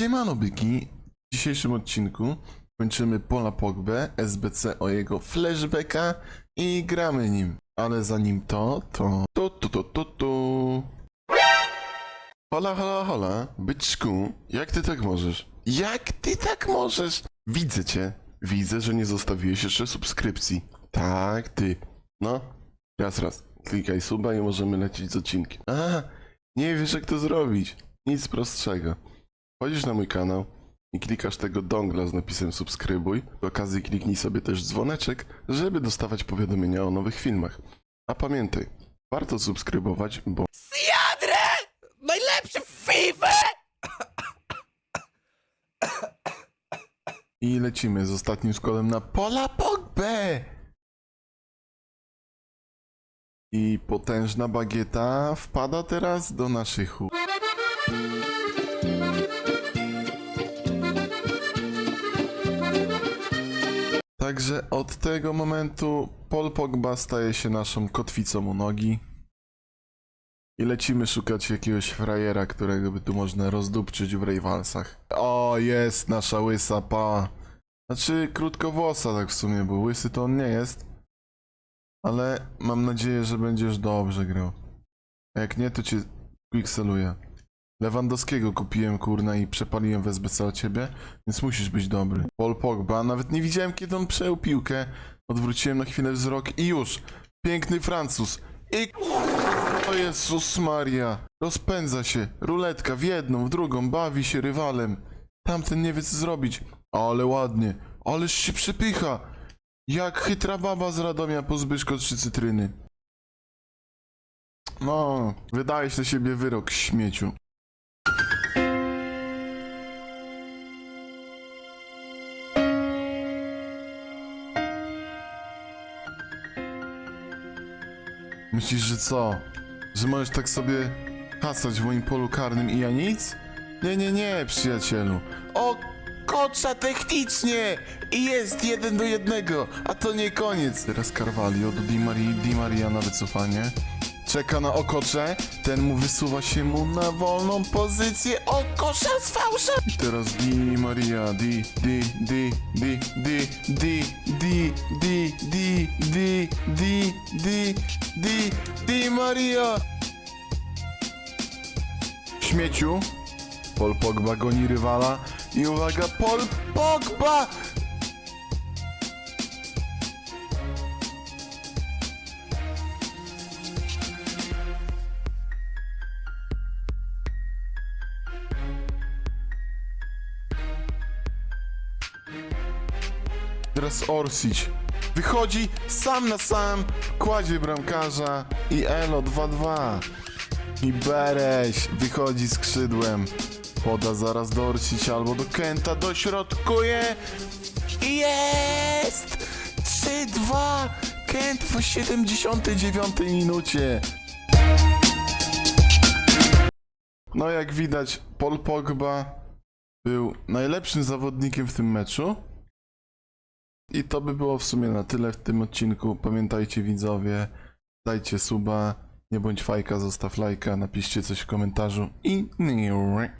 Siemano byki, w dzisiejszym odcinku kończymy Pola Pogbę, SBC o jego flashbacka i gramy nim. Ale zanim to, to... Tu, tu, tu, tu, tu. Hola, hola, hola, byczku, jak ty tak możesz? Jak ty tak możesz? Widzę cię, widzę, że nie zostawiłeś jeszcze subskrypcji. Tak, ty. No, raz, raz. Klikaj suba i możemy lecieć z odcinkiem. A, nie wiesz jak to zrobić. Nic prostszego. Wchodzisz na mój kanał i klikasz tego dongla z napisem subskrybuj. Z okazji kliknij sobie też dzwoneczek, żeby dostawać powiadomienia o nowych filmach. A pamiętaj, warto subskrybować, bo Jadrę! Najlepszy FIFA! i lecimy z ostatnim składem na Pola Pogbę! I potężna bagieta wpada teraz do naszych ust. Także od tego momentu Paul Pogba staje się naszą kotwicą u nogi. I lecimy szukać jakiegoś frajera, którego by tu można rozdupczyć w rejwalsach. O, jest nasza łysa pa. Znaczy, krótkowłosa tak w sumie, bo łysy to on nie jest. Ale mam nadzieję, że będziesz dobrze grał. A jak nie, to cię pikseluję. Lewandowskiego kupiłem, kurna, i przepaliłem w SBC o ciebie, więc musisz być dobry. Paul Pogba, nawet nie widziałem, kiedy on przejął piłkę. Odwróciłem na chwilę wzrok i już. Piękny Francuz. I o Jezus Maria. Rozpędza się. Ruletka w jedną, w drugą, bawi się rywalem. Tamten nie wie co zrobić. Ale ładnie. Ależ się przypycha. Jak chytra baba z Radomia po Zbyszko trzy cytryny. No, wydajesz na siebie wyrok, śmieciu. Myślisz, że co? Że możesz tak sobie hasać w moim polu karnym i ja nic? Nie, nie, nie, przyjacielu. O, kocza technicznie! I jest jeden do jednego, a to nie koniec. Teraz Carvalho do Di Maria, Di Maria na wycofanie. Czeka na okocze, ten mu wysuwa się mu na wolną pozycję. Okosza z fałsza! I teraz Di Maria, Di, Di, Di, Di, Di, Di, Maria! Śmieciu. Paul Pogba goni rywala. I uwaga, Paul Pogba! Teraz Orsic. Wychodzi sam na sam, kładzie bramkarza i Elo 2-2. I Bereś wychodzi skrzydłem. Poda zaraz do Orsic albo do Kenta, dośrodkuje. I Jest! 3-2! Kent w 79 minucie. No jak widać, Paul Pogba był najlepszym zawodnikiem w tym meczu. I to by było w sumie na tyle w tym odcinku. Pamiętajcie widzowie, dajcie suba, nie bądź fajka, zostaw lajka, napiszcie coś w komentarzu i...